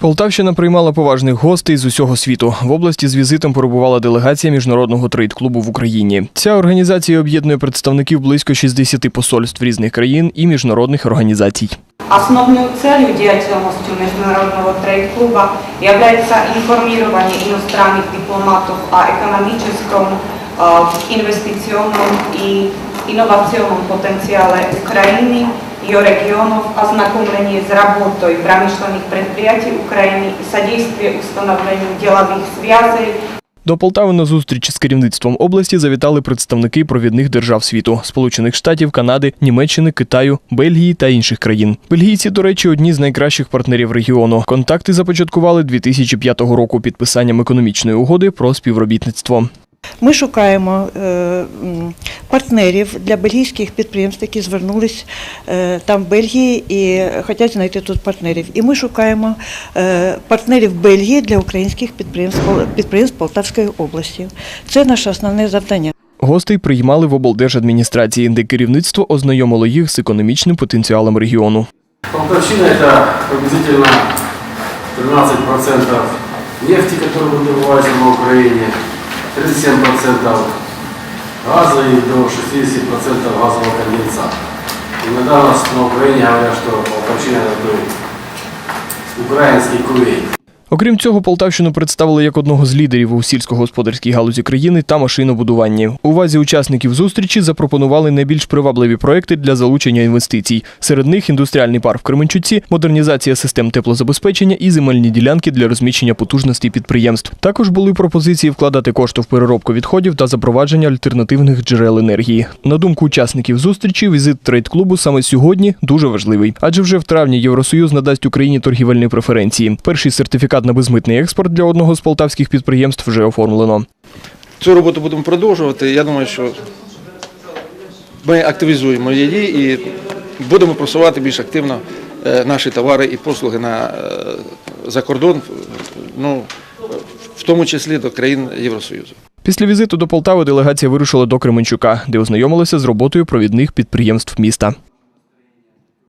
Полтавщина приймала поважних гостей з усього світу. В області з візитом перебувала делегація міжнародного трейд-клубу в Україні. Ця організація об'єднує представників близько 60 посольств різних країн і міжнародних організацій. Основной целью деятельности Международного трейд-клуба является информирование иностранных дипломатов о экономическом, э, инвестиционном и инновационном потенциале Украины, ее регионов, ознакомление с работой промышленных предприятий Украины и содействие установлению деловых связей До Полтави на зустріч з керівництвом області завітали представники провідних держав світу Сполучених Штатів, Канади, Німеччини, Китаю, Бельгії та інших країн. Бельгійці, до речі, одні з найкращих партнерів регіону. Контакти започаткували 2005 року підписанням економічної угоди про співробітництво. Ми шукаємо е, партнерів для бельгійських підприємств, які звернулись е, там в Бельгії і хочуть знайти тут партнерів. І ми шукаємо е, партнерів Бельгії для українських підприємств, підприємств Полтавської області. Це наше основне завдання. Гостей приймали в облдержадміністрації, де керівництво ознайомило їх з економічним потенціалом регіону. Полтавщина это приблизительно 13% нефти, которая добывается на Украине, 37% газа и до 60% газового конденсата. Иногда у нас на Украине говорят, что Полтавщина это украинский Кувейт. Окрім цього, Полтавщину представили як одного з лідерів у сільськогосподарській галузі країни та машинобудуванні. Увазі учасників зустрічі запропонували найбільш привабливі проекти для залучення інвестицій. Серед них індустріальний парк в Кременчуці, модернізація систем теплозабезпечення і земельні ділянки для розміщення потужностей підприємств. Також були пропозиції вкладати кошти в переробку відходів та запровадження альтернативних джерел енергії. На думку учасників зустрічі, візит трейд-клубу саме сьогодні дуже важливий, адже вже в травні Євросоюз надасть Україні торгівельні преференції. Перший сертифікат на безмитний експорт для одного з полтавських підприємств вже оформлено. Цю роботу будемо продовжувати. Я думаю, що ми активізуємо її і будемо просувати більш активно е, наші товари і послуги на, е, за кордон, ну, в тому числі до країн Євросоюзу. Після візиту до Полтави делегація вирушила до Кременчука, де ознайомилася з роботою провідних підприємств міста.